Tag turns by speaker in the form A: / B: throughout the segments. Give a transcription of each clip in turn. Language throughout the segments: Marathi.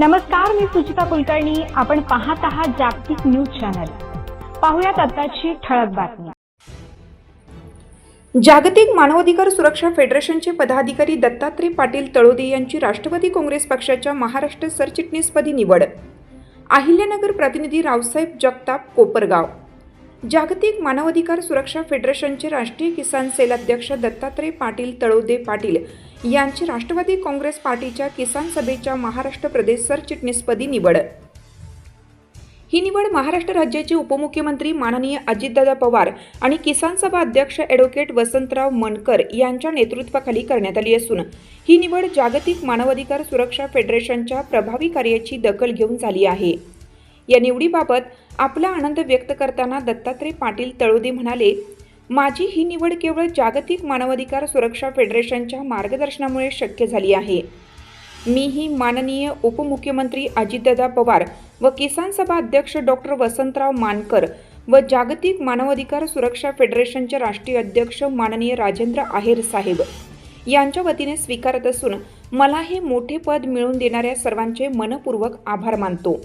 A: नमस्कार मी सुचिता कुलकर्णी. आपण पाहत आहात जागतिक न्यूज चॅनल. पाहुयात आताची ठळक बातमी.
B: जागतिक मानवाधिकार सुरक्षा फेडरेशनचे पदाधिकारी दत्तात्रय पाटील तळोदे यांची राष्ट्रवादी काँग्रेस पक्षाच्या महाराष्ट्र सरचिटणीसपदी निवड. अहिल्यानगर प्रतिनिधी रावसाहेब जगताप कोपरगाव. जागतिक मानवाधिकार सुरक्षा फेडरेशनचे राष्ट्रीय किसान सेल अध्यक्ष दत्तात्रय पाटील तळोदे पाटील यांची राष्ट्रवादी काँग्रेस पार्टीच्या किसान सभेच्या महाराष्ट्र प्रदेश सरचिटणीसपदी निवड. ही निवड महाराष्ट्र राज्याचे उपमुख्यमंत्री माननीय अजितदादा पवार आणि किसान सभा अध्यक्ष ॲडव्होकेट वसंतराव मनकर यांच्या नेतृत्वाखाली करण्यात आली असून ही निवड जागतिक मानवाधिकार सुरक्षा फेडरेशनच्या प्रभावी कार्याची दखल घेऊन झाली आहे. या निवडीबाबत आपला आनंद व्यक्त करताना दत्तात्रय पाटील तळोदे म्हणाले माझी ही निवड केवळ जागतिक मानवाधिकार सुरक्षा फेडरेशनच्या मार्गदर्शनामुळे शक्य झाली आहे. मी ही माननीय उपमुख्यमंत्री अजितदादा पवार व किसान सभा अध्यक्ष डॉक्टर वसंतराव मानकर व जागतिक मानवाधिकार सुरक्षा फेडरेशनचे राष्ट्रीय अध्यक्ष माननीय राजेंद्र आहेर साहेब यांच्या वतीने स्वीकारत असून मला हे मोठे पद मिळवून देणाऱ्या सर्वांचे मनपूर्वक आभार मानतो.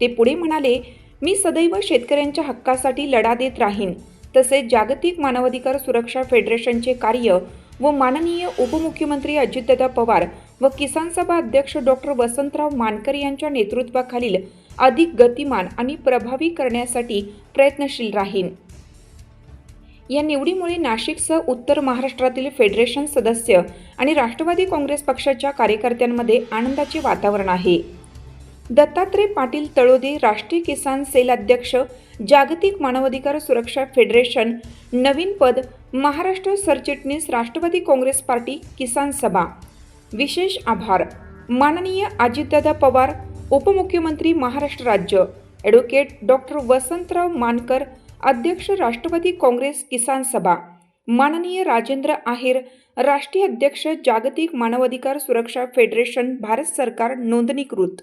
B: ते पुढे म्हणाले मी सदैव शेतकऱ्यांच्या हक्कासाठी लढा देत राहीन. तसेच जागतिक मानवाधिकार सुरक्षा फेडरेशनचे कार्य व माननीय उपमुख्यमंत्री अजितदादा पवार व किसान सभा अध्यक्ष डॉक्टर वसंतराव मानकर यांच्या नेतृत्वाखालील अधिक गतिमान आणि प्रभावी करण्यासाठी प्रयत्नशील राहीन. या निवडीमुळे नाशिकसह उत्तर महाराष्ट्रातील फेडरेशन सदस्य आणि राष्ट्रवादी काँग्रेस पक्षाच्या कार्यकर्त्यांमध्ये आनंदाचे वातावरण आहे. दत्तात्रय पाटील तळोदे राष्ट्रीय किसान सेल अध्यक्ष जागतिक मानवाधिकार सुरक्षा फेडरेशन नवीन पद महाराष्ट्र सरचिटणीस राष्ट्रवादी काँग्रेस पार्टी किसान सभा. विशेष आभार. माननीय अजितदादा पवार उपमुख्यमंत्री महाराष्ट्र राज्य. ॲडव्होकेट डॉक्टर वसंतराव मानकर अध्यक्ष राष्ट्रवादी काँग्रेस किसान सभा. माननीय राजेंद्र आहेर राष्ट्रीय अध्यक्ष जागतिक मानवाधिकार सुरक्षा फेडरेशन भारत सरकार नोंदणीकृत.